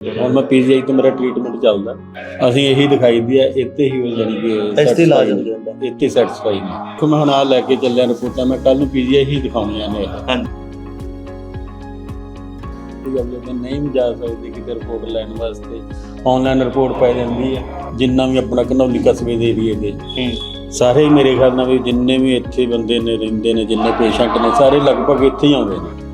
ਹੁਣ ਮੈਂ ਪੀਜੀਆਈ ਤੋਂ ਮੇਰਾ ਟ੍ਰੀਟਮੈਂਟ ਚੱਲਦਾ। ਅਸੀਂ ਇਹੀ ਦਿਖਾਈ ਦੀ ਹੈ ਇੱਥੇ ਹੀ ਉਹ ਜਾਨੀ ਕਿ ਇੱਥੇ ਇਲਾਜ ਹੋ ਜਾਂਦਾ। ਇੱਥੇ ਸੈਟੀਸਫਾਈ ਨੇ ਕਿ ਮੈਂ ਹੁਣ ਆ ਲੈ ਕੇ ਚੱਲਿਆ ਰਿਪੋਰਟਾਂ ਮੈਂ ਕੱਲ ਨੂੰ ਪੀਜੀਆਈ ਹੀ ਦਿਖਾਉਣੀਆਂ ਨੇ। ਹਾਂਜੀ। ਅਗਲੇ ਦਿਨ ਨਹੀਂ ਜਾ ਸਕਦੇ ਕਿਤੇ ਰਿਪੋਰਟ ਲੈਣ ਵਾਸਤੇ। ਆਨਲਾਈਨ ਰਿਪੋਰਟ ਪੈ ਜਾਂਦੀ ਹੈ ਜਿੰਨਾ ਵੀ ਆਪਣਾ ਘਨੌਲੀ ਕਸਬੇ ਦੇ ਏਰੀਏ ਦੇ। ਹੂੰ। ਸਾਰੇ ਹੀ ਮੇਰੇ ਖਿਆਲ ਨਾਲ ਵੀ ਜਿੰਨੇ ਵੀ ਇੱਥੇ ਬੰਦੇ ਨੇ ਰਹਿੰਦੇ ਨੇ ਜਿੰਨੇ ਪੇਸ਼ੈਂਟ ਨੇ ਸਾਰੇ ਲਗਭਗ ਇੱਥੇ ਹੀ ਆਉਂਦੇ ਨੇ।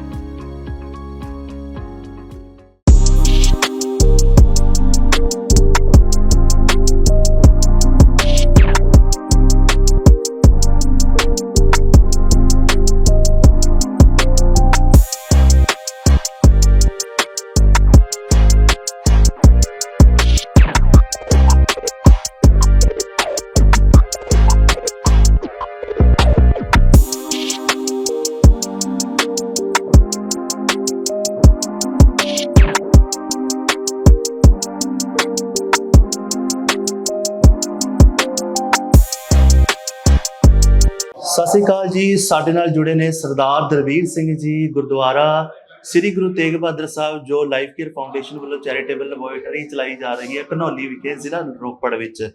ਸਾਡੇ ਨਾਲ ਜੁੜੇ ਨੇ ਸਰਦਾਰ ਦਰਵੀਰ ਸਿੰਘ ਜੀ ਗੁਰਦੁਆਰਾ, ਸ੍ਰੀ ਗੁਰੂ ਤੇਗ ਬਹਾਦਰ ਸਾਹਿਬ, ਜੋ ਲਾਈਫ ਕੇਅਰ ਫਾਊਂਡੇਸ਼ਨ ਵੱਲੋਂ ਚੈਰੀਟੇਬਲ ਲੈਬੋਰੇਟਰੀ ਚਲਾਈ ਜਾ ਰਹੀ ਹੈ ਘਨੌਲੀ ਵਿਖੇ, ਜ਼ਿਲ੍ਹਾ ਰੋਪੜ ਵਿੱਚ।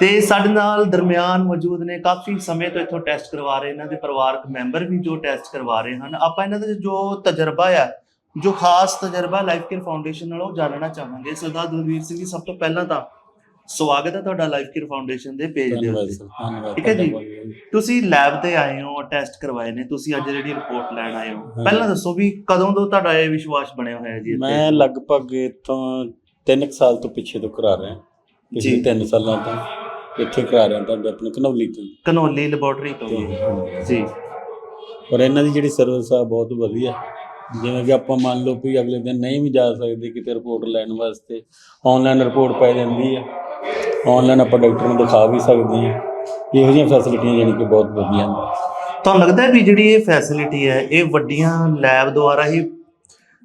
ਤੇ ਸਾਡੇ ਨਾਲ ਦਰਮਿਆਨ ਮੌਜੂਦ ਨੇ, ਕਾਫੀ ਸਮੇਂ ਤੋਂ ਇੱਥੋਂ ਟੈਸਟ ਕਰਵਾ ਰਹੇ ਇਹਨਾਂ ਦੇ ਪਰਿਵਾਰਕ ਮੈਂਬਰ ਵੀ ਜੋ ਟੈਸਟ ਕਰਵਾ ਰਹੇ ਹਨ। ਆਪਾਂ ਇਹਨਾਂ ਦਾ ਜੋ ਤਜਰਬਾ ਆ, ਜੋ ਖਾਸ ਤਜਰਬਾ ਲਾਈਫ ਕੇਅਰ ਫਾਊਂਡੇਸ਼ਨ ਨਾਲ ਉਹ ਜਾਣਨਾ ਚਾਹਾਂਗੇ। ਸਰਦਾਰ ਦਰਵੀਰ ਸਿੰਘ ਜੀ, ਸਭ ਤੋਂ ਪਹਿਲਾਂ ਤਾਂ ਸਵਾਗਤ ਹੈ ਤੁਹਾਡਾ ਲਾਈਫ ਕੇਅਰ ਫਾਊਂਡੇਸ਼ਨ ਦੇ ਪੇਜ ਦੇ ਉੱਤੇ ਠੀਕ ਹੈ ਜੀ। ਤੁਹਾਡਾ। ਤੁਸੀਂ ਲੈਬ ਤੇ ਆਏ ਹੋ ਟੈਸਟ ਕਰਵਾਏ ਨੇ ਤੁਸੀਂ ਅੱਜ ਜਿਹੜੀ ਰਿਪੋਰਟ ਲੈਣ ਆਏ ਹੋ। ਪਹਿਲਾਂ ਦੱਸੋ ਵੀ ਕਦੋਂ ਤੋਂ ਤੁਹਾਡਾ ਇਹ ਵਿਸ਼ਵਾਸ ਬਣਿਆ ਹੋਇਆ ਜੀ? ਮੈਂ ਲਗਭਗ ਇੱਥੋਂ 3 ਸਾਲ ਤੋਂ ਪਿੱਛੇ ਤੋਂ ਕਰਾ ਰਿਹਾ ਪਿਛਲੇ ਜੀ। 3 ਸਾਲਾਂ ਤੋਂ ਇੱਥੇ ਕਰਾ ਰਿਹਾ ਤਾਂ ਆਪਣੇ ਘਨੌਲੀ ਤੋਂ ਕਨੌਲੀ ਲੈਬੋਰਟਰੀ ਤੋਂ ਤੇ ਜੀ ਪਰ ਇਹਨਾਂ ਦੀ ਜਿਹੜੀ ਸਰਵਿਸ ਆ ਬਹੁਤ ਵਧੀਆ ਜਿਵੇਂ ਕਿ ਆਪਾਂ ਮੰਨ ਲਓ ਵੀ ਅਗਲੇ ਦਿਨ ਨਹੀਂ ਵੀ ਜਾ ਸਕਦੇ ਕਿਤੇ ਰਿਪੋਰਟ ਲੈਣ ਵਾਸਤੇ ਆਨਲਾਈਨ ਰਿਪੋਰਟ ਪੈ ਜਾਂਦੀ ਹੈ ਆਨਲਾਈਨ ਆਪਾਂ ਡਾਕਟਰ ਨੂੰ ਦਿਖਾ ਵੀ ਸਕਦੇ ਹਾਂ। ਇਹੋ ਜਿਹੀਆਂ ਫੈਸਿਲਿਟੀਆਂ ਜਾਣੀ ਕਿ ਬਹੁਤ ਵਧੀਆ ਨੇ। ਤੁਹਾਨੂੰ ਲੱਗਦਾ ਹੈ ਵੀ ਜਿਹੜੀ ਇਹ ਫੈਸਿਲਿਟੀ ਹੈ ਇਹ ਵੱਡੀਆਂ ਲੈਬ ਦੁਆਰਾ ਹੀ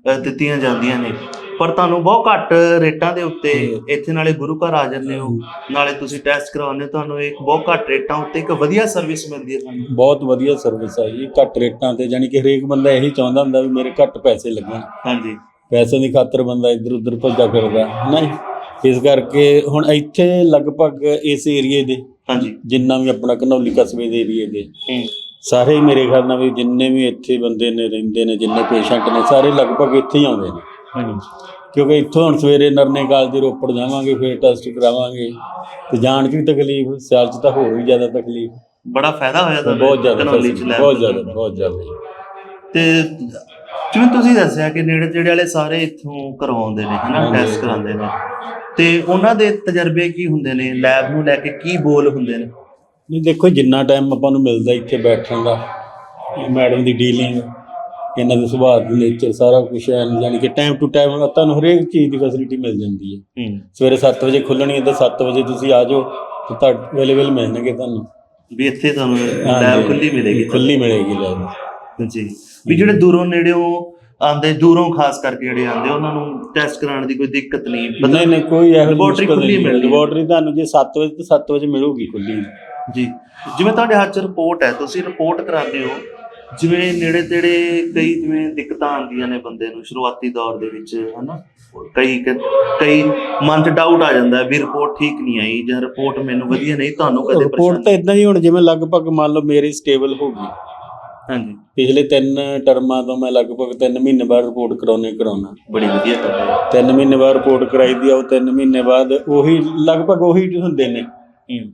ਅ, ਦਿੱਤੀਆਂ ਜਾਂਦੀਆਂ ਨੇ? ਪਰ ਤੁਹਾਨੂੰ ਬਹੁਤ ਘੱਟ ਰੇਟਾਂ ਦੇ ਉੱਤੇ ਇੱਥੇ ਨਾਲੇ ਗੁਰੂ ਘਰ ਆ ਜਾਂਦੇ ਹੋ। ਨਾਲੇ ਤੁਸੀਂ ਟੈਸਟ ਕਰਵਾਉਂਦੇ ਹੋ ਤੁਹਾਨੂੰ ਇੱਕ ਬਹੁਤ ਘੱਟ ਰੇਟਾਂ ਉੱਤੇ ਇੱਕ ਵਧੀਆ ਸਰਵਿਸ ਮਿਲਦੀ ਹੈ ਤੁਹਾਨੂੰ। ਬਹੁਤ ਵਧੀਆ ਸਰਵਿਸ ਆ ਜੀ ਘੱਟ ਰੇਟਾਂ ਤੇ। ਜਾਣੀ ਕਿ ਹਰੇਕ ਬੰਦਾ ਇਹੀ ਚਾਹੁੰਦਾ ਹੁੰਦਾ ਵੀ ਮੇਰੇ ਘੱਟ ਪੈਸੇ ਲੱਗਣ। ਹਾਂਜੀ। ਪੈਸੇ ਦੀ ਖਾਤਰ ਬੰਦਾ ਇੱਧਰ ਉੱਧਰ ਭੱਜਾ ਫਿਰਦਾ ਨਹੀਂ ਇਸ ਕਰਕੇ ਹੁਣ ਇੱਥੇ ਲਗਭਗ ਇਸ ਏਰੀਏ ਦੇ ਹਾਂਜੀ। ਜਿੰਨਾ ਵੀ ਆਪਣਾ ਘਨੌਲੀ ਕਸਬੇ ਦੇ ਏਰੀਏ ਦੇ ਹੂੰ। ਸਾਰੇ ਹੀ ਮੇਰੇ ਖਿਆਲ ਨਾਲ ਵੀ ਜਿੰਨੇ ਵੀ ਇੱਥੇ ਬੰਦੇ ਨੇ ਰਹਿੰਦੇ ਨੇ ਜਿੰਨੇ ਪੇਸ਼ੈਂਟ ਨੇ ਸਾਰੇ ਲਗਭਗ ਇੱਥੇ ਹੀ ਆਉਂਦੇ ਨੇ। ਹਾਂਜੀ। ਕਿਉਂਕਿ ਇੱਥੋਂ ਹੁਣ ਸਵੇਰੇ ਨਰਨੇ ਕਾਲਜ ਰੋਪੜ ਜਾਵਾਂਗੇ ਫਿਰ ਟੈਸਟ ਕਰਾਵਾਂਗੇ। ਤੇ ਜਾਣ ਵੀ ਤਕਲੀਫ ਸਿਆਲ 'ਚ ਤਾਂ ਹੋਰ ਵੀ ਜ਼ਿਆਦਾ ਤਕਲੀਫ। ਬੜਾ ਫਾਇਦਾ ਹੋਇਆ ਤੁਹਾਨੂੰ ਬਹੁਤ ਜ਼ਿਆਦਾ ਘਨੌਲੀ ਚ lab ਬਹੁਤ ਜ਼ਿਆਦਾ ਦਾ। ਬਹੁਤ ਜ਼ਿਆਦਾ। ਤੇ ਜਿਵੇਂ ਤੁਸੀਂ ਦੱਸਿਆ ਕਿ ਨੇੜੇ ਤੇੜੇ ਵਾਲੇ ਸਾਰੇ ਇੱਥੋਂ ਕਰਵਾਉਂਦੇ ਨੇ ਹਨਾ। ਟੈਸਟ ਕਰਾਉਂਦੇ ਨੇ। ਤੇ ਉਹਨਾਂ ਦੇ ਤਜਰਬੇ ਕੀ ਹੁੰਦੇ ਨੇ? ਲੈਬ ਨੂੰ ਲੈ ਕੇ ਕੀ ਬੋਲ ਹੁੰਦੇ ਨੇ? ਨਹੀਂ ਦੇਖੋ ਜਿੰਨਾ ਟਾਈਮ ਆਪਾਂ ਨੂੰ ਮਿਲਦਾ ਇੱਥੇ ਬੈਠਣ ਦਾ ਮੈਡਮ ਦੀ ਡੀਲਿੰਗ ਇਹਨਾਂ ਦੇ ਸੁਭਾਅ ਦੀ ਨੇਚਰ ਸਾਰਾ ਕੁਝ ਹੈ ਯਾਨੀ ਕਿ ਟਾਈਮ ਟੂ ਟਾਈਮ ਤੁਹਾਨੂੰ ਹਰੇਕ ਚੀਜ਼ ਦੀ ਫੈਸਿਲਿਟੀ ਮਿਲ ਜਾਂਦੀ ਹੈ। ਸਵੇਰੇ 7 ਵਜੇ ਖੁੱਲਣੀ ਹੈ ਤਾਂ 7 ਵਜੇ ਤੁਸੀਂ ਆ ਜਾਓ ਤੇ ਤੁਹਾਡੇ ਅਵੇਲੇਬਲ ਮਿਲਣਗੇ ਤੁਹਾਨੂੰ। ਵੀ ਇੱਥੇ ਤੁਹਾਨੂੰ ਲੈਬ। ਖੁੱਲੀ ਮਿਲੇਗੀ। ਖੁੱਲੀ ਮਿਲੇਗੀ ਲੈਬ ਜੀ। ਵੀ ਜਿਹੜੇ ਦੂਰੋਂ ਨੇੜਿਓਂ ਆਂਦੇ ਦੂਰੋਂ ਖਾਸ ਕਰਕੇ ਜਿਹੜੇ ਆਂਦੇ ਉਹਨਾਂ ਨੂੰ ਟੈਸਟ ਕਰਾਉਣ ਦੀ ਕੋਈ ਦਿੱਕਤ ਨਹੀਂ। ਨਹੀਂ ਨਹੀਂ ਕੋਈ ਇਹੋ ਮੁਸ਼ਕਲ ਖੁੱਲੀ ਮਿਲਦੀ। ਲੈਬੋਰਟਰੀ ਤੁਹਾਨੂੰ ਜੇ 7 ਵਜੇ ਤੋਂ 7 ਵਜੇ ਮਿਲੂਗੀ ਖੁੱਲੀ ਜੀ। ਜਿਵੇਂ ਤੁਹਾਡੇ ਹੱਥ 'ਚ ਰਿਪੋਰਟ ਹੈ ਤੁਸੀਂ ਰਿਪੋਰਟ ਕਰਾਉਂਦੇ ਹੋ। ਜਿਵੇਂ ਨੇੜੇ ਤੇੜੇ ਕਈ ਜਿਵੇਂ ਦਿੱਕਤਾਂ ਆਉਂਦੀਆਂ ਨੇ ਬੰਦੇ ਨੂੰ ਸ਼ੁਰੂਆਤੀ ਦੌਰ ਦੇ ਵਿੱਚ ਹਨਾ? ਕਈ ਕਈ ਮਨ 'ਚ ਡਾਊਟ ਆ ਜਾਂਦਾ ਵੀ ਰਿਪੋਰਟ ਠੀਕ ਨਹੀਂ ਆਈ ਜਾਂ ਰਿਪੋਰਟ ਮੈਨੂੰ ਵਧੀਆ ਨਹੀਂ ਤੁਹਾਨੂੰ ਕਦੇ ਰਿਪੋਰਟ ਤਾਂ ਇਦਾਂ ਹੀ ਹੁਣ ਜਿਵੇਂ ਲਗਭਗ ਮੰਨ ਲਓ ਮੇਰੀ ਸਟੇਬਲ ਹੋ ਗਈ। ਹਾਂਜੀ। ਪਿਛਲੇ 3 ਟਰਮਾਂ ਤੋਂ ਮੈਂ ਲਗਭਗ 3 ਮਹੀਨੇ ਬਾਅਦ ਰਿਪੋਰਟ ਕਰਾਉਣੇ ਕਰਾਉਣਾ ਬੜੀ ਵਧੀਆ ਗੱਲ ਹੈ। ਤਿੰਨ ਮਹੀਨੇ ਬਾਅਦ ਰਿਪੋਰਟ ਕਰਾਈ ਦੀ ਆ ਉਹ ਤਿੰਨ ਮਹੀਨੇ ਬਾਅਦ ਉਹੀ ਲਗਭਗ ਉਹੀ ਹੁੰਦੇ ਨੇ।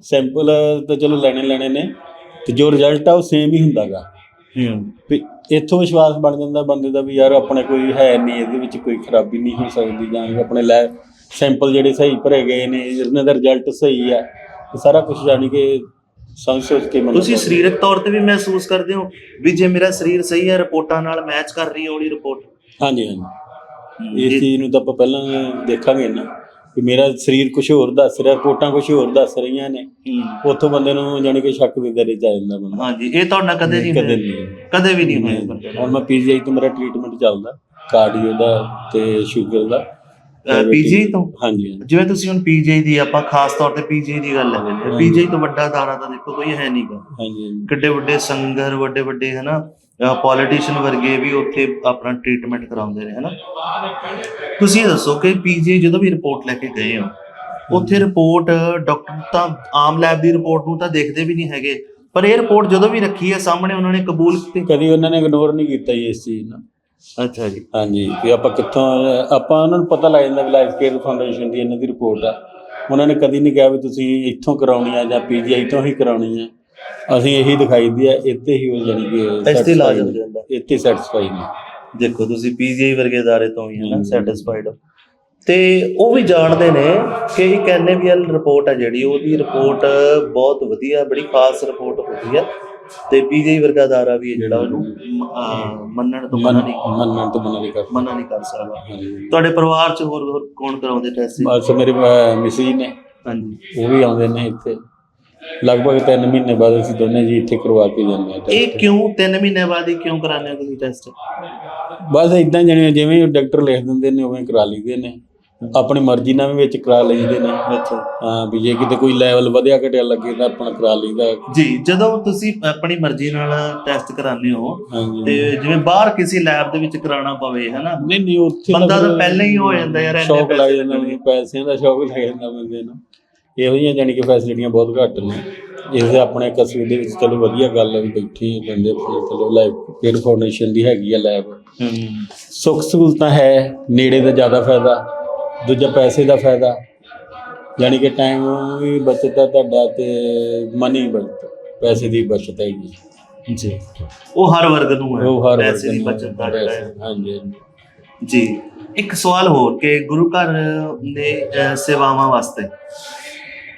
ਸੈਂਪਲ ਤਾਂ ਚਲੋ ਲੈਣੇ ਲੈਣੇ ਨੇ ਤੇ ਜੋ ਰਿਜ਼ਲਟ ਆ ਉਹ ਸੇਮ ਹੀ ਹੁੰਦਾਗਾ। ਹੂੰ। ਇੱਥੋਂ ਵਿਸ਼ਵਾਸ ਬਣ ਜਾਂਦਾ ਬੰਦੇ ਦਾ ਵੀ ਯਾਰ ਆਪਣੇ ਕੋਈ ਹੈ ਨਹੀਂ ਇਹਦੇ ਵਿੱਚ ਕੋਈ ਖਰਾਬੀ ਨਹੀਂ ਹੋ ਸਕਦੀ ਜਾਂ ਆਪਣੇ ਲੈ ਸੈਂਪਲ ਜਿਹੜੇ ਸਹੀ ਭਰੇ ਗਏ ਨੇ ਇਹਨਾਂ ਦਾ ਰਿਜ਼ਲਟ ਸਹੀ ਆ ਸਾਰਾ ਕੁਝ ਜਾਣੀ ਕਿ ਸਮਝ ਸੋਚ ਕੇ ਮੰਨਣਾ ਤੁਸੀਂ। ਸਰੀਰਕ ਤੌਰ ਤੇ ਵੀ ਮਹਿਸੂਸ ਕਰਦੇ ਹੋ ਵੀ ਜੇ ਮੇਰਾ ਸਰੀਰ ਸਹੀ ਹੈ ਰਿਪੋਰਟਾਂ ਨਾਲ ਮੈਚ ਕਰ ਰਹੀ ਹੈ ਉਹਦੀ ਰਿਪੋਰਟ ਹਾਂਜੀ ਹਾਂਜੀ। ਇਸ ਚੀਜ਼ ਨੂੰ ਤਾਂ ਆਪਾਂ ਪਹਿਲਾਂ ਦੇਖਾਂਗੇ ਨਾ ਕਿ ਮੇਰਾ ਸਰੀਰ ਕੁਝ ਹੋਰ ਦੱਸ ਰਿਹਾ ਰਿਪੋਰਟਾਂ ਕੁਝ ਹੋਰ ਦੱਸ ਰਹੀਆਂ ਨੇ। ਉੱਥੋਂ ਬੰਦੇ ਨੂੰ ਜਾਣੀ ਕਿ ਸ਼ੱਕ ਦੇ ਚ ਆ ਜਾਂਦਾ ਬੰਦਾ। ਹਾਂਜੀ ਇਹ ਤੁਹਾਡਾ ਕਦੇ ਨਹੀਂ ਕਦੇ ਨਹੀਂ। ਕਦੇ ਵੀ ਨਹੀਂ ਹੋਇਆ। ਹੁਣ ਮੈਂ ਪੀਜੀਆਈ ਤੋਂ ਮੇਰਾ ਟ੍ਰੀਟਮੈਂਟ ਚੱਲਦਾ ਕਾਰਡੀਓ ਦਾ ਤੇ ਸ਼ੂਗਰ ਦਾ। ਪੀਜੀ ਤੋਂ? ਹਾਂਜੀ ਹਾਂਜੀ। ਜਿਵੇਂ ਤੁਸੀਂ ਹੁਣ ਪੀਜੀ ਦੀ ਆਪਾਂ ਖਾਸ ਤੌਰ ਤੇ ਪੀਜੀ ਦੀ ਗੱਲ ਹਾਂਜੀ। ਪੀਜੀ ਤੋਂ ਵੱਡਾ ਦਾਰਾ ਤਾਂ ਦੇਖੋ ਕੋਈ ਹੈ ਨਹੀਂਗਾ ਹਾਂਜੀ ਹਾਂਜੀ। ਕਿੱਡੇ ਵੱਡੇ ਸੰਗਰ ਵੱਡੇ ਵੱਡੇ ਹਨਾ ਪੋਲੀਟੀਸ਼ੀਅਨ ਵਰਗੇ ਵੀ ਉੱਥੇ ਆਪਣਾ ਟ੍ਰੀਟਮੈਂਟ ਕਰਾਉਂਦੇ ਨੇ ਹਨਾ। ਤੁਸੀਂ ਇਹ ਦੱਸੋ ਕਿ ਪੀਜੀ ਜਦੋਂ ਵੀ ਰਿਪੋਰਟ ਲੈ ਕੇ ਗਏ ਹੋ ਉੱਥੇ ਰਿਪੋਰਟ ਡਾਕਟਰ ਤਾਂ ਆਮ ਲੈਬ ਦੀ ਰਿਪੋਰਟ ਨੂੰ ਤਾਂ ਦੇਖਦੇ ਵੀ ਨਹੀਂ ਹੈਗੇ। ਪਰ ਇਹ ਰਿਪੋਰਟ ਜਦੋਂ ਵੀ ਰੱਖੀ ਹੈ ਸਾਹਮਣੇ ਉਹਨਾਂ ਨੇ ਕਬੂਲ ਕੀਤੀ ਕਦੀ ਉਹਨਾਂ ਨੇ ਇਗਨੋਰ ਨਹੀਂ ਕੀਤਾ ਜੀ ਇਸ ਚੀਜ਼ ਨੂੰ। ਅੱਛਾ ਜੀ ਹਾਂਜੀ ਕਿ ਆਪਾਂ ਕਿੱਥੋਂ ਆਪਾਂ ਉਹਨਾਂ ਨੂੰ ਪਤਾ ਲੱਗ ਜਾਂਦਾ ਵੀ ਲਾਈਫ ਕੇਅਰ ਫਾਊਂਡੇਸ਼ਨ ਦੀ ਇਹਨਾਂ ਦੀ ਰਿਪੋਰਟ ਆ ਉਹਨਾਂ ਨੇ ਕਦੀ ਨਹੀਂ ਕਿਹਾ ਵੀ ਤੁਸੀਂ ਇੱਥੋਂ ਕਰਾਉਣੀ ਆ ਜਾਂ ਪੀਜੀਆਈ ਤੋਂ ਹੀ ਕਰਾਉਣੀ ਆ ਅਸੀਂ ਇਹੀ ਦਿਖਾਈ ਦੀ ਆ ਇੱਥੇ ਹੀ ਉਹ ਜਾਨੀ ਕਿ ਇਸ ਤੇ ਇਲਾਜ satisfied ਹੋ ਜਾਂਦਾ ਇੱਥੇ ਸੈਟੀਸਫਾਈ ਨੇ ਦੇਖੋ ਤੁਸੀਂ ਪੀਜੀਆਈ ਵਰਗੇ ادارے ਤੋਂ ਹੀ ਹੈ ਨਾ ਹਮ। ਸੈਟੀਸਫਾਈਡ ਤੇ ਉਹ ਵੀ ਜਾਣਦੇ ਨੇ ਕਿ ਇੱਕ ਐਨਏਬੀਐਲ ਰਿਪੋਰਟ ਹੈ ਜਿਹੜੀ ਉਹਦੀ ਰਿਪੋਰਟ ਬਹੁਤ ਵਧੀਆ ਬੜੀ ਖਾਸ ਰਿਪੋਰਟ ਹੁੰਦੀ ਹੈ ਤੇ ਬੀਜੇਪੀ ਵਰਗਾ ਅਦਾਰਾ ਵੀ ਜਿਹੜਾ ਉਹਨੂੰ ਮੰਨਣ ਤੋਂ ਮਨਾ ਨਹੀਂ ਮੰਨਣ ਤੋਂ ਮਨਾ ਨਹੀਂ ਕਰ ਮਨਾ ਨਹੀਂ ਕਰ ਸਕਦਾ। ਤੁਹਾਡੇ ਪਰਿਵਾਰ ਚ ਹੋਰ ਹੋਰ ਕੌਣ ਕਰਾਉਂਦੇ ਟੈਸਟ ਬਸ ਮੇਰੇ ਮਿਸੀ ਨੇ। ਹਾਂਜੀ। ਉਹ ਵੀ ਆਉਂਦੇ ਨੇ ਇੱਥੇ। ਲਗਭਗ 3 ਮਹੀਨੇ ਬਾਅਦ ਅਸੀਂ ਦੋਨੇ ਜੀ ਇੱਥੇ ਕਰਵਾ ਕੇ ਜਾਂਦੇ ਆ ਇਹ ਕਿਉਂ 3 ਮਹੀਨੇ ਬਾਅਦ ਹੀ ਕਿਉਂ ਕਰਾਉਂਦੇ ਹੋ ਟੈਸਟ ਬਸ ਇਦਾਂ ਜਣੇ ਜਿਵੇਂ ਡਾਕਟਰ ਲਿਖ ਦਿੰਦੇ ਨੇ ਉਵੇਂ ਕਰਾ ਲਈਦੇ ਨੇ। ਆਪਣੀ ਮਰਜ਼ੀ ਨਾਲ ਵੀ ਵਿੱਚ ਕਰਾ ਲਈਦੇ ਨੇ ਅੱਛਾ ਹਾਂ ਵੀ ਜੇ ਕਿਤੇ ਕੋਈ ਲੈਵਲ ਵਧਿਆ ਘਟਿਆ ਲੱਗੇ ਤਾਂ ਆਪਣਾ ਕਰਾ ਲਈਦਾ। ਜੀ ਜਦੋਂ ਤੁਸੀਂ ਆਪਣੀ ਮਰਜ਼ੀ ਨਾਲ ਟੈਸਟ ਕਰਾਉਂਦੇ ਹੋ ਹਾਂਜੀ। ਤੇ ਜਿਵੇਂ ਬਾਹਰ ਕਿਸੇ ਲੈਬ ਦੇ ਵਿੱਚ ਕਰਾਉਣਾ ਪਵੇ ਹਨਾ? ਨਹੀਂ ਨਹੀਂ ਉੱਥੇ ਬੰਦਾ ਤਾਂ ਪਹਿਲਾਂ ਹੀ ਹੋ ਜਾਂਦਾ ਯਾਰ, ਇੰਨੇ ਸ਼ੌਕ ਲੱਗ ਪੈਸੇ ਜਾਂਦਾ ਲੱਗਣਗੇ। ਮੈਨੂੰ ਪੈਸਿਆਂ ਦਾ ਸ਼ੌਕ ਲੱਗ ਜਾਂਦਾ ਬੰਦੇ ਨੂੰ। ਇਹੋ ਜਿਹੀਆਂ ਜਾਨੀ ਕਿ ਫੈਸਿਲਿਟੀਆਂ ਬਹੁਤ ਘੱਟ ਨੇ। ਇਸ ਦੇ ਆਪਣੇ ਕਸਬੇ ਦੇ ਵਿੱਚ ਚਲੋ ਵਧੀਆ ਗੱਲ ਹੈ ਵੀ ਬੈਠੇ ਹੀ ਬੰਦੇ ਆਪਣੇ ਚਲੋ ਲਾਈਫ ਕੇਅਰ ਫਾਊਂਡੇਸ਼ਨ ਦੀ ਹੈਗੀ ਆ ਲੈਬ ਹੂੰ। ਸੁੱਖ ਸਹੂਲਤਾਂ ਹੈ ਨੇੜੇ ਦਾ ਜ਼ਿਆਦਾ ਫਾਇਦਾ। ਦੂਜਾ ਪੈਸੇ ਦਾ ਫਾਇਦਾ। ਯਾਨੀ ਕਿ ਟਾਈਮ ਵੀ ਬਚਤ ਹੈ ਤੁਹਾਡਾ ਤੇ ਮਨੀ ਬਚਤ ਪੈਸੇ ਦੀ ਬਚਤ ਹੈਗੀ ਜੀ। ਉਹ ਹਰ ਵਰਗ ਨੂੰ ਹੈ। ਉਹ ਹਰ ਪੈਸੇ ਦੀ ਵਰਗ ਨੂੰ ਬਚਤ ਦਾ ਜਿਹੜਾ ਹੈ। ਪੈਸੇ- ਹਾਂਜੀ ਹਾਂਜੀ। ਜੀ। ਇੱਕ ਸਵਾਲ ਹੋਰ ਕਿ ਗੁਰੂ ਘਰ ਨੇ ਅਹ, ਸੇਵਾਵਾਂ ਵਾਸਤੇ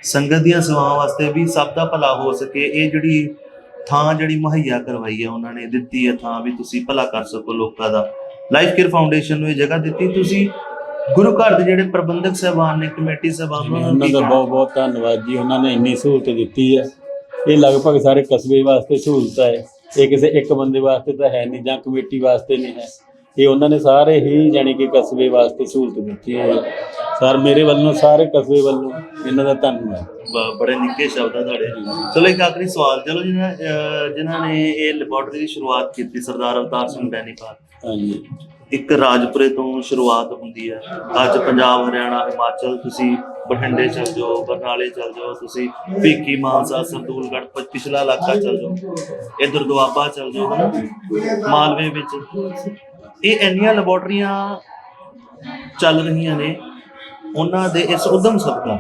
ਸੰਗਤ ਦੀਆਂ ਸੇਵਾਵਾਂ ਵਾਸਤੇ ਵੀ ਸਭ ਦਾ ਭਲਾ ਹੋ ਸਕੇ ਇਹ ਜਿਹੜੀ ਥਾਂ ਜਿਹੜੀ ਮੁਹੱਈਆ ਕਰਵਾਈ ਹੈ ਉਹਨਾਂ ਨੇ ਦਿੱਤੀ ਹੈ ਥਾਂ ਵੀ ਤੁਸੀਂ ਭਲਾ ਕਰ ਸਕੋ ਲੋਕਾਂ ਦਾ। ਲਾਈਫ ਕੇਅਰ ਫਾਊਂਡੇਸ਼ਨ ਨੂੰ ਇਹ ਜਗ੍ਹਾ ਦਿੱਤੀ। ਤੁਸੀਂ ਗੁਰੂ ਘਰ ਦੇ ਜਿਹੜੇ ਪ੍ਰਬੰਧਕ ਸਹਿਬਾਨ ਨੇ ਕਮੇਟੀ ਸਹਿਬਾਨ ਉਹਨਾਂ ਦਾ? ਬਹੁਤ ਬਹੁਤ ਧੰਨਵਾਦ ਜੀ। ਉਹਨਾਂ ਨੇ ਇੰਨੀ ਸਹੂਲਤ ਦਿੱਤੀ ਹੈ। ਇਹ ਲਗਭਗ ਸਾਰੇ ਕਸਬੇ ਵਾਸਤੇ ਸਹੂਲਤ ਹੈ। ਇਹ ਕਿਸੇ ਇੱਕ ਬੰਦੇ ਵਾਸਤੇ ਤਾਂ ਹੈ ਨਹੀਂ ਜਾਂ ਕਮੇਟੀ ਵਾਸਤੇ ਨਹੀਂ ਹੈ। ਇਹ ਉਹਨਾਂ ਨੇ ਸਾਰੇ ਹੀ ਜਾਣੀ ਕਿ ਕਸਬੇ ਵਾਸਤੇ ਸਹੂਲਤ ਦਿੱਤੀ ਹੈ। ਸਰ ਮੇਰੇ ਵੱਲੋਂ ਸਾਰੇ ਕਸਬੇ ਵੱਲੋਂ ਇਹਨਾਂ ਦਾ ਧੰਨਵਾਦ। ਬੜੇ ਨਿੱਕੇ ਸ਼ਬਦ ਤੁਹਾਡੇ। ਚਲੋ ਇੱਕ ਆਖਰੀ ਸਵਾਲ। ਚਲੋ ਜਿਨ੍ਹਾਂ ਜਿਨ੍ਹਾਂ ਨੇ ਇਹ ਲੈਬੋਰਟਰੀ ਦੀ ਸ਼ੁਰੂਆਤ ਕੀਤੀ ਸਰਦਾਰ ਅਵਤਾਰ ਸਿੰਘ ਬੈਨੀਪਾਲ ਹਾਂਜੀ। ਇੱਕ ਰਾਜਪੁਰੇ ਤੋਂ ਸ਼ੁਰੂਆਤ ਹੁੰਦੀ ਹੈ। ਅੱਜ ਪੰਜਾਬ, ਹਰਿਆਣਾ, ਹਿਮਾਚਲ ਤੁਸੀਂ ਬਠਿੰਡੇ ਚਲ ਜਾਓ, ਬਰਨਾਲੇ ਚਲ ਜਾਓ, ਤੁਸੀਂ ਭੀਖੀ ਮਾਨਸਾ ਸਰਦੂਲਗੜ੍ਹ ਪਿਛਲਾ ਇਲਾਕਾ ਚਲ ਜਾਓ, ਇਧਰ ਦੁਆਬਾ ਚਲ ਜਾਓ, ਹਨਾ? ਮਾਲਵੇ ਵਿੱਚ। ਇਹ ਇੰਨੀਆਂ ਲੈਬੋਰਟਰੀਆਂ ਚੱਲ ਰਹੀਆਂ ਨੇ, ਉਹਨਾਂ ਦੇ ਇਸ ਉਦਮ ਸਦਕਾ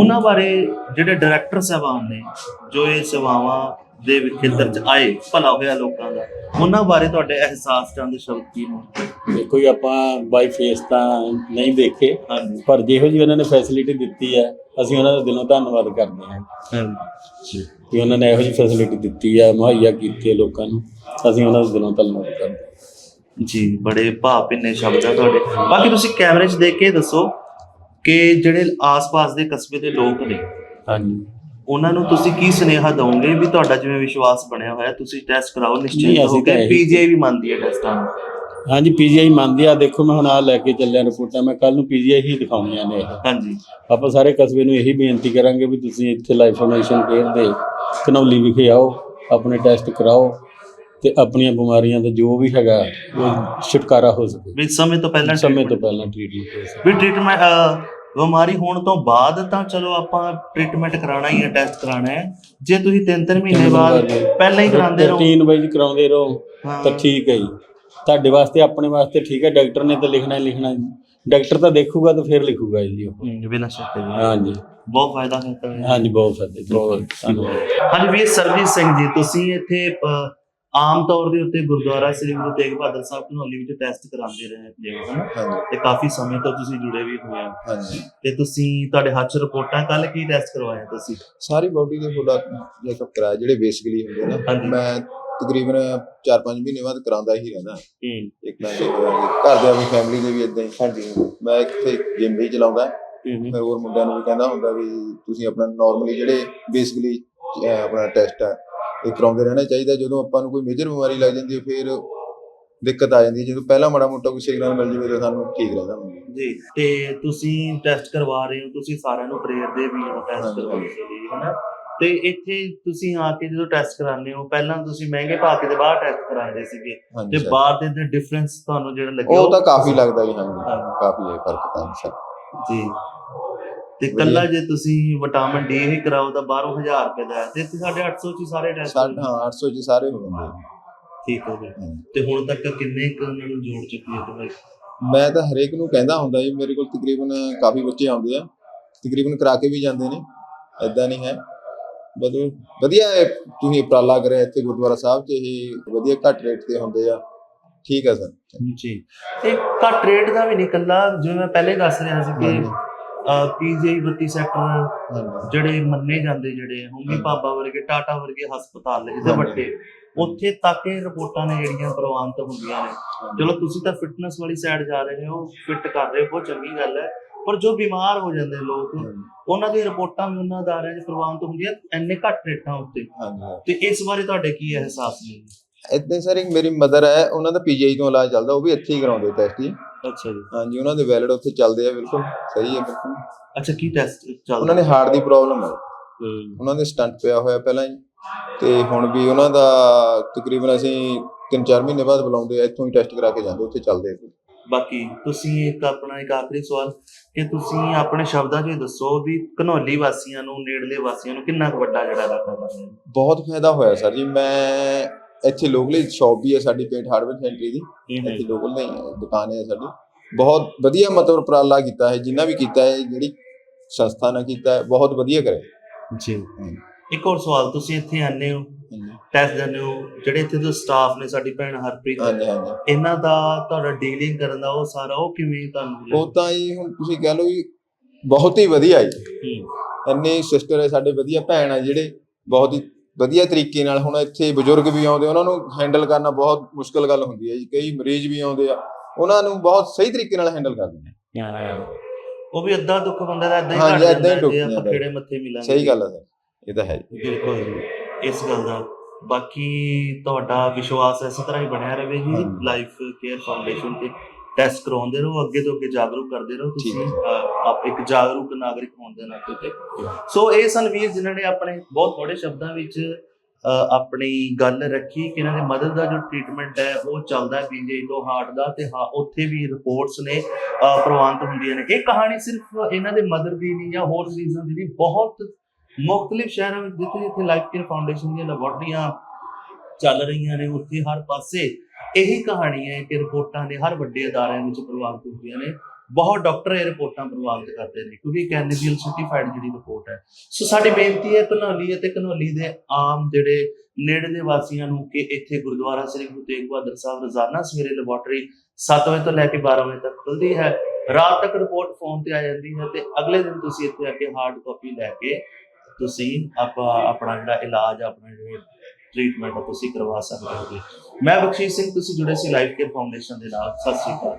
ਉਹਨਾਂ ਬਾਰੇ ਜਿਹੜੇ ਡਾਇਰੈਕਟਰ ਸਾਹਿਬਾਨ ਨੇ ਜੋ ਇਹ ਸੇਵਾਵਾਂ ਦੇ ਖੇਤਰ ਚ ਆਏ ਭਲਾ ਹੋਇਆ ਲੋਕਾਂ ਦਾ ਉਹਨਾਂ ਬਾਰੇ ਤੁਹਾਡੇ ਅਹਿਸਾਸ ਚੰਦ ਸ਼ਬਦ ਕੀ ਨੇ? ਦੇਖੋ ਜੀ ਆਪਾਂ ਬਾਈ ਫੇਸ ਤਾਂ ਨਹੀਂ ਦੇਖੇ ਪਰ ਜਿਹੋ ਜੀ ਉਹਨਾਂ ਨੇ ਫੈਸਿਲਿਟੀ ਦਿੱਤੀ ਹੈ ਅਸੀਂ ਉਹਨਾਂ ਦਾ ਦਿਲੋਂ ਧੰਨਵਾਦ ਕਰਦੇ ਹਾਂ। ਹਾਂਜੀ। ਕਿ ਉਹਨਾਂ ਨੇ ਇਹੋ ਜਿਹੀ ਫੈਸਿਲਿਟੀ ਦਿੱਤੀ ਹੈ ਮੁਹੱਈਆ ਕੀਤੀ ਹੈ ਲੋਕਾਂ ਨੂੰ ਅਸੀਂ ਉਹਨਾਂ ਦਾ ਦਿਲੋਂ ਧੰਨਵਾਦ ਕਰਦੇ ਹਾਂ। ਜੀ ਬੜੇ ਭਾਵ ਭਿੰਨੇ ਸ਼ਬਦ ਆ ਤੁਹਾਡੇ। ਬਾਕੀ ਤੁਸੀਂ ਕੈਮਰੇ 'ਚ ਦੇਖ ਕੇ ਦੱਸੋ ਕਿ ਜਿਹੜੇ ਆਸ-ਪਾਸ ਦੇ ਕਸਬੇ ਦੇ ਲੋਕ ਨੇ ਹਾਂਜੀ। ਉਹਨਾਂ ਨੂੰ ਤੁਸੀਂ ਕੀ ਸੁਨੇਹਾ ਦਵੋਗੇ ਵੀ ਤੁਹਾਡਾ ਜਿਵੇਂ ਵਿਸ਼ਵਾਸ ਬਣਿਆ ਹੋਇਆ ਤੁਸੀਂ ਟੈਸਟ ਕਰਾਓ ਨਹੀਂ, ਨਿਸ਼ਚਿਤ ਅਸੀਂ ਹੋ ਕੇ ਇਹੀ- ਪੀਜੀਆਈ ਵੀ ਮੰਨਦੀ ਹੈ ਟੈਸਟਾਂ ਨੂੰ। ਹਾਂਜੀ ਪੀਜੀਆਈ ਮੰਨਦੀ ਆ। ਦੇਖੋ ਮੈਂ ਹੁਣ ਆ ਲੈ ਕੇ ਚੱਲਿਆ ਰਿਪੋਰਟਾਂ ਮੈਂ ਕੱਲ ਨੂੰ ਪੀਜੀਆਈ ਹੀ ਦਿਖਾਉਣੀਆਂ ਨੇ ਇਹ। ਹਾਂਜੀ। ਆਪਾਂ ਸਾਰੇ ਕਸਬੇ ਨੂੰ ਇਹੀ ਬੇਨਤੀ ਕਰਾਂਗੇ ਵੀ ਤੁਸੀਂ ਇੱਥੇ ਲਾਈਫ ਫਾਊਂਡੇਸ਼ਨ ਕੇਅਰ ਦੇ ਕਨੌਲੀ ਵਿਖੇ ਆਓ ਆਪਣੇ ਟੈਸਟ ਕਰਾਓ ਤੇ ਆਪਣੀਆਂ ਬਿਮਾਰੀਆਂ ਦਾ ਜੋ ਵੀ ਹੈਗਾ ਉਹ ਛੁਟਕਾਰਾ ਹੋ ਸਕੇ। ਵੀ ਸਮੇਂ ਤੋਂ ਪਹਿਲਾਂ ਸਮੇਂ ਤੋਂ treatment- ਪਹਿਲਾਂ ਟ੍ਰੀਟਮੈਂਟ ਹੋ ਸਕੇ। ਵੀ ਟ੍ਰੀਟਮੈਂਟ ਬਿਮਾਰੀ ਹੋਣ ਤੋਂ ਬਾਅਦ ਤਾਂ ਚਲੋ ਆਪਾਂ ਟ੍ਰੀਟਮੈਂਟ ਕਰਾਉਣਾ ਹੀ ਹੈ ਟੈਸਟ ਕਰਾਉਣਾ ਹੈ। ਜੇ ਤੁਸੀਂ 3-3 ਮਹੀਨੇ ਬਾਅਦ ਪਹਿਲਾਂ ਹੀ ਕਰਾਉਂਦੇ ਰਹੋ। ਰੂਟੀਨ ਵਾਈਜ਼ ਕਰਾਉਂਦੇ ਰਹੋ ਹਾਂ। ਤਾਂ ਠੀਕ ਹੈ ਜੀ। ਤੁਹਾਡੇ ਵਾਸਤੇ ਆਪਣੇ ਵਾਸਤੇ ਠੀਕ ਹੈ। ਡਾਕਟਰ ਨੇ ਤਾਂ ਲਿਖਣਾ ਹੀ ਲਿਖਣਾ ਡਾਕਟਰ ਤਾਂ ਦੇਖੂਗਾ ਤਾਂ ਫਿਰ ਲਿਖੂਗਾ ਜੀ ਉਹ। ਹਮ, ਬਿਨਾਂ ਸ਼ੱਕ ਹੈ ਜੀ। ਹਾਂਜੀ ਬਹੁਤ ਫਾਇਦਾ ਹੈ ਹਾਂਜੀ ਬਹੁਤ ਫਾਇਦੇ ਬਹੁਤ ਧੰਨਵਾਦ ਹਾਂਜੀ ਵੀਰ ਸਰਜੀਤ ਸਿੰਘ ਜੀ ਤੁਸੀਂ ਇੱਥੇ ਅਹ, ਆਮ ਤੌਰ ਦੇ ਉੱਤੇ ਗੁਰਦੁਆਰਾ ਸ੍ਰੀ ਗੁਰੂ ਤੇਗ ਬਹਾਦਰ ਸਾਹਿਬ ਘਨੌਲੀ ਵਿੱਚ ਟੈਸਟ ਕਰਾਉਂਦੇ ਰਹੇ ਹੋ ਹਨਾ? ਤੇ ਕਾਫੀ ਸਮੇਂ ਤੋਂ ਤੁਸੀਂ ਜੁੜੇ ਵੀ ਹੋਏ ਹੋ ਹਾਂਜੀ। ਤੇ ਤੁਸੀਂ ਤੁਹਾਡੇ ਹੱਥ 'ਚ ਰਿਪੋਰਟਾਂ ਕੱਲ ਕੀ ਟੈਸਟ ਕਰਵਾਇਆ ਤੁਸੀਂ? ਸਾਰੀ ਬਾਡੀ ਦੇ ਤੁਹਾਡਾ ਚੈੱਕਅਪ ਕਰਾਇਆ ਜਿਹੜੇ ਬੇਸਿਕਲੀ ਹੁੰਦੇ ਨਾ। ਮੈਂ ਤਕਰੀਬਨ 4-5 ਮਹੀਨੇ ਬਾਅਦ ਕਰਾਉਂਦਾ ਹੀ ਰਹਿੰਦਾ। ਇੱਕ ਨਾ। ਘਰ ਦੇ ਵੀ ਫੈਮਿਲੀ ਦੇ ਵੀ ਇਦਾਂ ਹੀ। ਹਾਂਜੀ। ਮੈਂ ਇੱਥੇ ਜਿਮ ਵੀ ਚਲਾਉਂਦਾ। ਮੈਂ ਹੋਰ ਮੁੰਡਿਆਂ ਨੂੰ ਵੀ ਕਹਿੰਦਾ ਹੁੰਦਾ ਵੀ ਤੁਸੀਂ ਆਪਣਾ ਨਾਰਮਲੀ ਜਿਹੜੇ ਬੇਸਿਕਲੀ ਆਪਣਾ ਟੈਸਟ ਹੈ ਇਹ ਕਰਾਉਂਦੇ ਰਹਿਣਾ ਚਾਹੀਦਾ ਜਦੋਂ ਆਪਾਂ ਨੂੰ ਕੋਈ ਮੇਜਰ ਬਿਮਾਰੀ ਲੱਗ ਜਾਂਦੀ ਹੈ ਫਿਰ ਦਿੱਕਤ ਆ ਜਾਂਦੀ ਹੈ। ਜਦੋਂ ਪਹਿਲਾਂ ਮਾੜਾ ਮੋਟਾ ਕੋਈ ਸਿਗਨਲ ਮਿਲ ਜਾਵੇ ਤਾਂ ਸਾਨੂੰ ਠੀਕ ਰਹਿੰਦਾ। ਹੁੰਦਾ ਜੀ ਤੇ ਤੁਸੀਂ ਟੈਸਟ ਕਰਵਾ ਰਹੇ ਹੋ ਤੁਸੀਂ ਸਾਰਿਆਂ ਨੂੰ ਪ੍ਰੇਰਦੇ ਵੀ ਹੋ ਟੈਸਟ ਹਾਂਜੀ, ਕਰਵਾਉਣ ਦੇ ਲਈ ਹਨਾ? ਤੇ ਇੱਥੇ ਤੁਸੀਂ ਆ ਕੇ ਜਦੋਂ ਟੈਸਟ ਕਰਾਉਂਦੇ ਹੋ ਪਹਿਲਾਂ ਤੁਸੀਂ ਮਹਿੰਗੇ ਭਾਅ ਕੇ ਦੇ ਬਾਹਰ ਟੈਸਟ ਕਰਾਉਂਦੇ ਸੀਗੇ ਤੇ ਬਾਹਰ ਦੇ ਡਿਫਰੈਂਸ ਤੁਹਾਨੂੰ ਜਿਹੜਾ ਲੱਗਿਆ ਉਹ ਤਾਂ ਕਾਫੀ ਲੱਗਦਾ ਜੀ ਹਾਂਜੀ। ਹਾਂ। ਕਾਫੀ ਹੈ ਫ਼ਰਕ ਤਾਂ ਜੀ। ਤੇ ਕੱਲਾ ਜੇ ਤੁਸੀਂ ਵਿਟਾਮਿਨ ਡੀ ਹੀ ਕਰਾਓ ਤਾਂ ਬਾਹਰੋਂ 1000 ਰੁਪਏ ਦਾ ਹੈ। ਤੇ ਇੱਥੇ ਸਾਡੇ 800 ਚ ਹੀ ਸਾਰੇ ਟੈਸਟ ਹਾਂ 800 ਚ ਸਾਰੇ ਹੋ ਜਾਂਦੇ। ਠੀਕ ਹੋ ਹਾਂਜੀ। ਤੇ ਹੁਣ ਤੱਕ ਕਿੰਨੇ ਕੁ ਉਹਨਾਂ ਨੂੰ ਜੋੜ ਚੁੱਕੀ ਹੈ ਦਵਾਈ? ਮੈਂ ਤਾਂ ਹਰੇਕ ਨੂੰ ਕਹਿੰਦਾ ਹੁੰਦਾ ਜੀ ਮੇਰੇ ਕੋਲ ਤਕਰੀਬਨ ਕਾਫੀ ਬੱਚੇ ਆਉਂਦੇ ਆ। ਤਕਰੀਬਨ ਕਰਾ ਕੇ ਵੀ ਜਾਂਦੇ ਨੇ। ਐਦਾਂ ਨਹੀਂ ਹੈ। ਬਸ ਵਧੀਆ ਹੈ, ਤੁਸੀਂ ਉਪਰਾਲਾ ਕਰਿਆ ਇੱਥੇ ਗੁਰਦੁਆਰਾ ਸਾਹਿਬ 'ਚ ਇਹ ਵਧੀਆ ਘੱਟ ਰੇਟ ਤੇ ਹੁੰਦੇ ਆ। ਠੀਕ ਆ ਸਰ। ਜੀ। ਤੇ ਘੱਟ ਰੇਟ ਦਾ ਵੀ ਨਹੀਂ ਕੱਲਾ ਜਿਵੇਂ ਮੈਂ ਪਹਿਲੇ ਦੱਸ ਰਿਹਾ ਸੀ ਕਿ ਹਾਂਜੀ। ਪੀਜੀਆਈ 32 ਸੈਕਟਰ ਜਿਹੜੇ ਮੰਨੇ ਜਾਂਦੇ ਜਿਹੜੇ ਹੋਮੀ। ਬਾਬਾ ਵਰਗੇ ਟਾਟਾ ਵਰਗੇ ਹਸਪਤਾਲ ਹਾਂਜੀ। ਵੱਡੇ। ਉੱਥੇ ਤੱਕ ਇਹ ਰਿਪੋਰਟਾਂ ਨੇ ਜਿਹੜੀਆਂ ਪ੍ਰਵਾਨਿਤ ਹੁੰਦੀਆਂ ਨੇ। ਚਲੋ ਤੁਸੀਂ ਤਾਂ ਫਿਟਨੈਸ ਵਾਲੀ ਸਾਈਡ ਜਾ ਰਹੇ ਹੋ ਫਿੱਟ ਕਰ ਰਹੇ ਹੋ ਬਹੁਤ ਚੰਗੀ ਗੱਲ ਹੈ। ਪਰ ਜੋ ਬਿਮਾਰ ਹੋ ਜਾਂਦੇ ਲੋਕ ਉਹਨਾਂ ਦੀ ਰਿਪੋਰਟਾਂ ਵੀ ਉਹਨਾਂ ਅਦਾਰਿਆਂ 'ਚ ਪ੍ਰਵਾਨਿਤ ਹੁੰਦੀਆਂ ਇੰਨੇ ਘੱਟ ਰੇਟਾਂ ਉੱਤੇ। ਤੇ ਇਸ ਬਾਰੇ ਤੁਹਾਡੇ ਕੀ ਅਹਿਸਾਸ ਨੇ? ਇੱਥੇ ਸਰ ਇੱਕ ਮੇਰੀ ਮਦਰ ਹੈ ਉਹਨਾਂ ਦਾ ਪੀਜੀਆਈ ਤੋਂ ਇਲਾਜ ਚੱਲਦਾ ਉਹ ਵੀ ਇੱਥੇ ਹੀ ਕਰਾਉਂਦੇ ਟੈਸਟ ਜੀ। ਅੱਛਾ ਜੀ। ਹਾਂਜੀ ਉਹਨਾਂ ਦੇ ਵੈਲਿਡ ਉੱਥੇ ਚੱਲਦੇ ਆ ਬਿਲਕੁਲ ਸਹੀ ਹੈ ਬਿਲਕੁਲ। ਅੱਛਾ ਕੀ ਟੈਸਟ ਚੱਲਦਾ? ਉਹਨਾਂ ਨੇ ਹਾਰਟ ਦੀ ਪ੍ਰੋਬਲਮ ਹੈ। ਉਹਨਾਂ ਦੇ ਸਟੰਟ ਪਿਆ ਹੋਇਆ ਪਹਿਲਾਂ ਹੀ। ਤੇ ਹੁਣ ਵੀ ਉਹਨਾਂ ਦਾ ਤਕਰੀਬਨ ਅਸੀਂ 3-4 ਮਹੀਨੇ ਬਾਅਦ ਬੁਲਾਉਂਦੇ ਆ ਇੱਥੋਂ ਹੀ ਟੈਸਟ ਕਰਾ ਕੇ ਜਾਂਦੇ ਉੱਥੇ ਚੱਲਦੇ ਆ। ਬਾਕੀ ਤੁਸੀਂ ਇੱਕ ਆਪਣਾ ਇੱਕ ਆਖਰੀ ਸਵਾਲ ਕਿ ਤੁਸੀਂ ਆਪਣੇ ਸ਼ਬਦਾਂ 'ਚ ਦੱਸੋ ਵੀ ਘਨੌਲੀ ਵਾਸੀਆਂ ਨੂੰ ਨੇੜਲੇ ਵਾਸੀਆਂ ਨੂੰ ਕਿੰਨਾ ਕੁ ਵੱਡਾ ਜਿਹੜਾ ਰਹੇ ਨੇ ਬਹੁਤ ਫਾਇਦਾ ਹੋਇਆ ਸਰ ਜੀ। ਮੈਂ ਇੱਥੇ ਲੋਕਲੀ ਸ਼ਾਪ ਵੀ ਹੈ ਸਾਡੀ ਪੇਂਟ ਹਾਰਡਵੇਅਰ ਸੈਂਟਰੀ ਦੀ। ਇੱਥੇ ਲੋਕਲ ਨਹੀਂ ਹੈ, ਦੁਕਾਨ ਹੈ ਸਾਡੀ। ਬਹੁਤ ਵਧੀਆ ਮਤਲਬ ਉਪਰਾਲਾ ਕੀਤਾ ਹੈ ਜਿੰਨਾ ਵੀ ਕੀਤਾ ਹੈ ਜਿਹੜੀ ਸੰਸਥਾ ਨੇ ਕੀਤਾ ਹੈ ਬਹੁਤ ਵਧੀਆ ਕਰਿਆ। ਜੀ। ਇੱਕ ਹੋਰ ਸਵਾਲ ਤੁਸੀਂ ਇੱਥੇ ਆਨੇ ਹੋ ਟੈਸਟ ਦਿੰਦੇ ਹੋ ਜਿਹੜੇ ਇੱਥੇ ਦੇ ਸਟਾਫ ਨੇ ਸਾਡੀ ਭੈਣ ਹਰਪ੍ਰੀਤ ਹਾਂਜੀ ਹਾਂਜੀ। ਇਹਨਾਂ ਦਾ ਤੁਹਾਡਾ ਡੀਲਿੰਗ ਕਰਨ ਦਾ ਉਹ ਸਾਰਾ ਉਹ ਕਿਵੇਂ ਤੁਹਾਨੂੰ ਉਹ ਤਾਂ ਜੀ ਹੁਣ ਤੁਸੀਂ ਕਹਿ ਲਓ ਵੀ ਬਹੁਤ ਹੀ ਵਧੀਆ ਜੀ। ਹੂੰ, ਇੰਨੇ ਸਿਸਟਰ ਹੈ ਸਾਡੇ ਵਧੀਆ ਭੈਣ ਆ ਜਿਹੜੇ ਬਹੁਤ ਹੀ ਵਧੀਆ ਤਰੀਕੇ ਨਾਲ ਹੁਣ ਇੱਥੇ ਬਜ਼ੁਰਗ ਵੀ ਆਉਂਦੇ ਉਹਨਾਂ ਨੂੰ ਹੈਂਡਲ ਕਰਨਾ ਬਹੁਤ ਮੁਸ਼ਕਲ ਗੱਲ ਹੁੰਦੀ ਹੈ ਜੀ। ਕਈ ਮਰੀਜ਼ ਵੀ ਆਉਂਦੇ ਆ ਉਹਨਾਂ ਨੂੰ ਬਹੁਤ ਸਹੀ ਤਰੀਕੇ ਨਾਲ ਹੈਂਡਲ ਕਰਦੇ ਨੇ ਉਹ ਵੀ ਅੱਧਾ ਦੁੱਖ ਬੰਦੇ ਦਾ ਏਦਾਂ ਹੀ ਘਟ ਹੀ ਜਾਂਦਾ ਡੁੱਬ ਜੇ ਆਪਾਂ। ਖੇੜੇ ਮੱਥੇ ਮਿਲਾਂਗੇ ਸਹੀ ਗੱਲ ਹੈ ਸਰ ਇਹ ਤਾਂ ਹੈ ਜੀ। ਬਿਲਕੁਲ ਜੀ। ਇਸ ਗੱਲ ਦਾ। ਬਾਕੀ ਤੁਹਾਡਾ ਵਿਸ਼ਵਾਸ ਇਸੇ ਤਰ੍ਹਾਂ ਹੀ ਬਣਿਆ ਰਹੇ ਜੀ। ਲਾਈਫ ਕੇਅਰ ਫਾਊਂਡੇਸ਼ਨ ਤੇ। ਟੈਸਟ ਕਰਾਉਂਦੇ ਰਹੋ ਅੱਗੇ ਤੋਂ ਅੱਗੇ ਜਾਗਰੂਕ ਕਰਦੇ ਰਹੋ ਤੁਸੀਂ ਆਪ ਇੱਕ ਜਾਗਰੂਕ ਨਾਗਰਿਕ ਹੋਣ ਦੇ ਨਾਤੇ ਤੇ। ਸੋ ਇਹ ਸਨ ਵੀਰ ਜਿਨ੍ਹਾਂ ਨੇ ਆਪਣੇ ਬਹੁਤ ਥੋੜੇ ਸ਼ਬਦਾਂ ਵਿੱਚ ਆਪਣੀ ਗੱਲ ਰੱਖੀ ਕਿ ਇਹਨਾਂ ਦੇ ਮਦਰ ਦਾ ਜੋ ਟ੍ਰੀਟਮੈਂਟ ਹੈ ਉਹ ਚੱਲਦਾ ਪੀਜੀਆਈ ਤੋਂ ਹਾਰਟ ਦਾ ਤੇ ਹਾਂ ਉੱਥੇ ਵੀ ਰਿਪੋਰਟਸ ਨੇ ਪ੍ਰਵਾਨਿਤ ਹੁੰਦੀਆਂ ਨੇ। ਇਹ ਕਹਾਣੀ ਸਿਰਫ ਇਹਨਾਂ ਦੇ ਮਦਰ ਦੀ ਨਹੀਂ ਜਾਂ ਹੋਰ ਰੀਜ਼ਨ ਦੀ ਨਹੀਂ ਬਹੁਤ ਮੁxtਲਿਫ ਸ਼ਹਿਰਾਂ ਵਿੱਚ ਜਿੱਥੇ ਜਿੱਥੇ ਲਾਈਫ ਕੇਅਰ ਫਾਊਂਡੇਸ਼ਨ ਦੀਆਂ ਲੈਬੋਰਟਰੀਆਂ ਚੱਲ ਰਹੀਆਂ ਨੇ ਉੱਥੇ ਹਰ ਪਾਸੇ। ਇਹੀ ਕਹਾਣੀ ਹੈ ਕਿ ਰਿਪੋਰਟਾਂ ਨੇ ਹਰ ਵੱਡੇ ਅਦਾਰਿਆਂ ਵਿੱਚ ਪ੍ਰਭਾਵਿਤ ਹੁੰਦੀਆਂ ਨੇ। ਬਹੁਤ ਡਾਕਟਰ ਇਹ ਰਿਪੋਰਟਾਂ ਪ੍ਰਭਾਵਿਤ ਕਰਦੇ ਨੇ, ਕਿਉਂਕਿ ਕੈਨੇਡੀਅਲ ਸਰਟੀਫਾਈਡ ਜਿਹੜੀ ਰਿਪੋਰਟ ਹੈ। ਸੋ ਸਾਡੀ ਬੇਨਤੀ ਹੈ ਘਨੌਲੀ ਅਤੇ ਘਨੌਲੀ ਦੇ ਆਮ ਜਿਹੜੇ ਨੇੜਲੇ ਵਾਸੀਆਂ ਨੂੰ ਕਿ ਇੱਥੇ ਗੁਰਦੁਆਰਾ ਸ੍ਰੀ ਗੁਰੂ ਤੇਗ ਬਹਾਦਰ ਸਾਹਿਬ ਰੋਜ਼ਾਨਾ ਸਵੇਰੇ ਲੈਬੋਰਟਰੀ 7 ਵਜੇ ਤੋਂ ਲੈ ਕੇ 12 ਵਜੇ ਤੱਕ ਖੁੱਲਦੀ ਹੈ। ਰਾਤ ਤੱਕ ਰਿਪੋਰਟ ਫੋਨ ਤੇ ਆ ਜਾਂਦੀ ਹੈ ਤੇ ਅਗਲੇ ਦਿਨ ਤੁਸੀਂ ਇੱਥੇ ਆ ਕੇ ਹਾਰਡ ਕਾਪੀ ਲੈ ਕੇ ਤੁਸੀਂ ਆਪਾਂ ਆਪਣਾ ਜਿਹੜਾ ਇਲਾਜ, ਆਪਣਾ ਜਿਹੜਾ ਟ੍ਰੀਟਮੈਂਟ ਤੁਸੀਂ ਕਰਵਾ ਸਕਦੇ ਹੋ ਮੈਂ ਬਖਸ਼ੀਸ਼ ਸਿੰਘ, ਤੁਸੀਂ ਜੁੜੇ ਸੀ ਲਾਈਫ ਕੇਅਰ ਫਾਊਂਡੇਸ਼ਨ ਦੇ ਨਾਲ। ਸਤਿ ਸ਼੍ਰੀ ਅਕਾਲ।